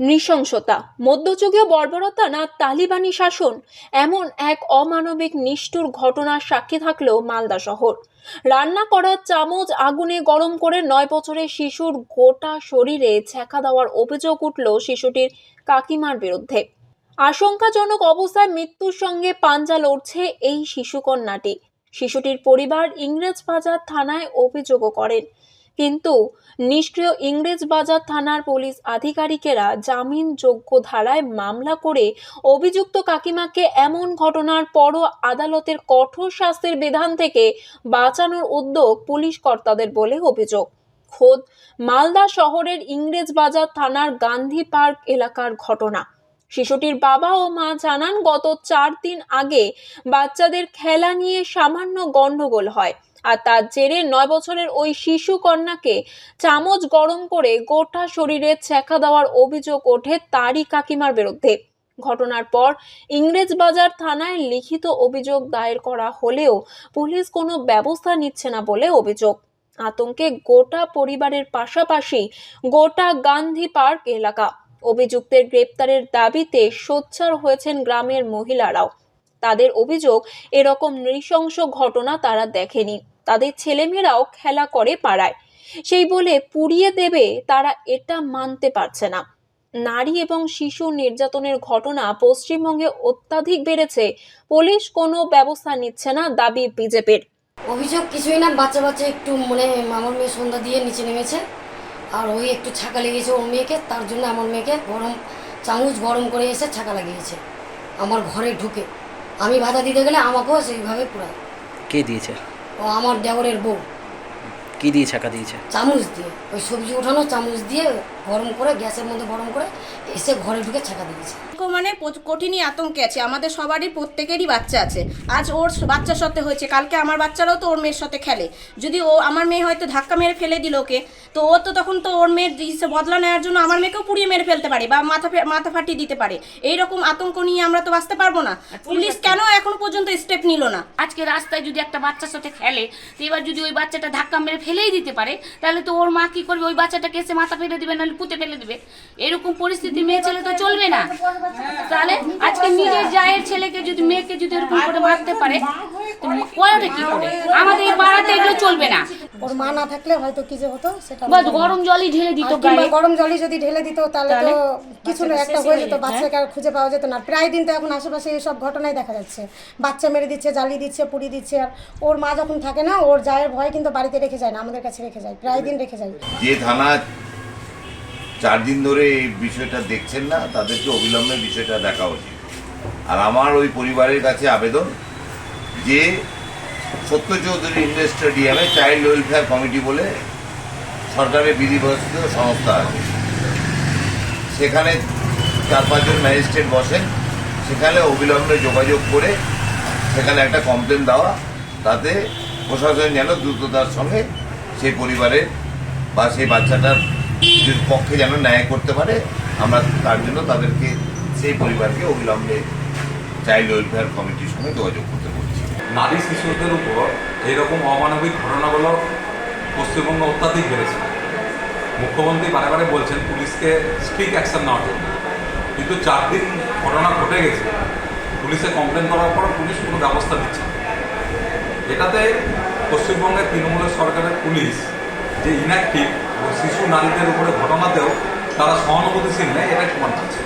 নৃশংসতা, মধ্যযুগীয় বর্বরতা না তালিবানি শাসন? এমন এক অমানবিক নিষ্ঠুর ঘটনার সাক্ষী থাকলেও মালদা শহর। রান্না করা চামচ আগুনে গরম করে নয় বছরের শিশুর গোটা শরীরে ছ্যাঁকা দেওয়ার অভিযোগ উঠল শিশুটির কাকিমার বিরুদ্ধে। আশঙ্কাজনক অবস্থায় মৃত্যুর সঙ্গে পাঞ্জা লড়ছে এই শিশুকন্যাটি। শিশুটির পরিবার ইংরেজবাজার থানায় অভিযোগও করেন। কিন্তু নিষ্ক্রিয় ইংরেজবাজার থানার পুলিশ আধিকারিকেরা জামিনযোগ্য ধারায় মামলা করে অভিযুক্ত কাকিমাকে এমন ঘটনার পরও আদালতের কঠোর শাস্তির বিধান থেকে বাঁচানোর উদ্যোগ পুলিশ কর্তাদের বলে অভিযোগ। খোদ মালদা শহরের ইংরেজবাজার থানার গান্ধী পার্ক এলাকার ঘটনা। শিশুটির বাবা ও মা জানান, গত চার দিন আগে বাচ্চাদের খেলা নিয়ে সামান্য গন্ডগোল হয়। আর তার জেরে নয় বছরের ওই শিশু কন্যাকে চামচ গরম করে গোটা শরীরে ছেঁকা দেওয়ার অভিযোগ ওঠে তারই কাকিমার বিরুদ্ধে। ঘটনার পর ইংরেজবাজার থানায় লিখিত অভিযোগ দায়ের করা হলেও পুলিশ কোনো ব্যবস্থা নিচ্ছে না বলে অভিযোগ। আতঙ্কে গোটা পরিবারের পাশাপাশি গোটা গান্ধী পার্ক এলাকা। অভিযুক্তের গ্রেপ্তারের দাবিতে সোচ্চার হয়েছেন গ্রামের মহিলারাও। তাদের অভিযোগ এরকম নৃশংস ঘটনা তারা দেখেনি। তাদের ছেলেমেয়েরাও খেলা করে পাড়ায়। সেই বলে পুড়িয়ে দেবে তারা এটা মানতে পারছে না। নারী এবং শিশু নির্যাতনের ঘটনা পশ্চিমবঙ্গে অত্যাধিক বেড়েছে। পুলিশ কোনো ব্যবস্থা নিচ্ছে না দাবি বিজেপির। অভিযোগ কিছুই না বাচ্চা বাচ্চা একটু মানে আমার মেয়ে সন্ধ্যা দিয়ে নিচে নেমেছে। আর ওই একটু ছাকা লেগেছে ওর মেয়েকে তার জন্য আমার মেয়েকে গরম চামচ গরম করে এসে ছাকা লাগিয়েছে। আমার ঘরে ঢুকে। আমি বাধা দিতে গেলে আমাকেও সেইভাবে পুরায় কে দিয়েছে? ও আমার দেওরের বউ। কি দিয়ে ছাকা দিয়েছে? চামচ দিয়ে। ওই সবজি ওঠানো চামচ দিয়ে গরম করে গ্যাসের মধ্যে গরম করে এসে ঘরে ঢুকে ছাকা দিয়েছে। মানে কঠিনই আতঙ্কে আছে আমাদের সবারই প্রত্যেকেরই বাচ্চা আছে। আজ ওর বাচ্চার সাথে হয়েছে কালকে আমার বাচ্চারাও তো ওর মেয়ের সাথে খেলে। যদি ও আমার মেয়ে হয়তো ধাক্কা মেরে ফেলে দিল ওকে তো ও তো তখন তো ওর মেয়ের বদলা নেওয়ার জন্য আমার মেয়েকেও পুড়িয়ে মেরে ফেলতে পারে বা মাথা ফে- মাথা ফাটিয়ে দিতে পারে। এইরকম আতঙ্ক নিয়ে আমরা তো বাঁচতে পারব না। পুলিশ কেন এখনও পর্যন্ত স্টেপ নিল না? আজকে রাস্তায় যদি একটা বাচ্চার সাথে খেলে তো এবার যদি ওই বাচ্চাটা ধাক্কা মেরে ফেলেই দিতে পারে তাহলে তো ওর মা কি করবে? ওই বাচ্চাটাকে এসে মাথা ফেলে দিবে নাহলে পুঁতে ফেলে দিবে। এরকম পরিস্থিতি মেয়ে ছেলে তো চলবে না। তাহলে আজকে নিজের জায়ের ছেলেকে যদি মেয়েকে যদি এরকম করে মারতে পারে কয়টা কি করে? আমাদের এই পাড়াতে এগুলো চলবে না। ওর মা না থাকলে হয়তো কি যে হতো সেটা গরম জলই ঢেলে দিত গায়ে। গরম জলই যদি ঢেলে দিত তাহলে তো কিছু না একটা হয়ে যেত বাচ্চাকে আর খুঁজে পাওয়া যেত না। প্রায় দিন তো এখন আশেপাশে এইসব ঘটনাই দেখা যাচ্ছে। বাচ্চা মেরে দিচ্ছে জ্বালিয়ে দিচ্ছে পুড়িয়ে দিচ্ছে আর ওর মা যখন থাকে না ওর জায়ের ভয় কিন্তু বাড়িতে রেখে যায় না আমাদের কাছে রেখে যায় প্রায় দিন রেখে যায়। যে থানা চার দিন ধরে এই বিষয়টা দেখছেন না, তাদেরকে অবিলম্বে বিষয়টা দেখা উচিত। আর আমার ওই পরিবারের কাছে আবেদন যে সত্য চৌধুরী ইন্ডোর স্টেডিয়ামে চাইল্ড ওয়েলফেয়ার কমিটি বলে সরকারের বিধিবস্ত সংস্থা আছে। সেখানে চার পাঁচজন ম্যাজিস্ট্রেট বসেন, সেখানে অবিলম্বে যোগাযোগ করে সেখানে একটা কমপ্লেন দেওয়া, তাতে প্রশাসন যেন দ্রুততার সঙ্গে সেই পরিবারের বা সেই বাচ্চাটার পক্ষে যেন ন্যায় করতে পারে, আমরা তার জন্য তাদেরকে, সেই পরিবারকে অবিলম্বে চাইল্ড ওয়েলফেয়ার কমিটির সঙ্গে যোগাযোগ করতে বলছি। নারী শিশুদের উপর এইরকম অমানবিক ঘটনাগুলো পশ্চিমবঙ্গ অত্যাধিক বেড়েছে। মুখ্যমন্ত্রী বারে বারে বলছেন, পুলিশকে স্ট্রিক্ট অ্যাকশন নেওয়ার জন্য। কিন্তু চার দিন ঘটনা ঘটে গেছে, পুলিশে কমপ্লেন করার পর পুলিশ কোনো ব্যবস্থা দিচ্ছে এটাতে পশ্চিমবঙ্গের তৃণমূলের সরকারের পুলিশ যে ইনঅ্যাক্টিভ নারীদের উপরে ঘটনাতেও তারা সহানুভূতিশীল নেই এটাই প্রমাণ পাচ্ছে।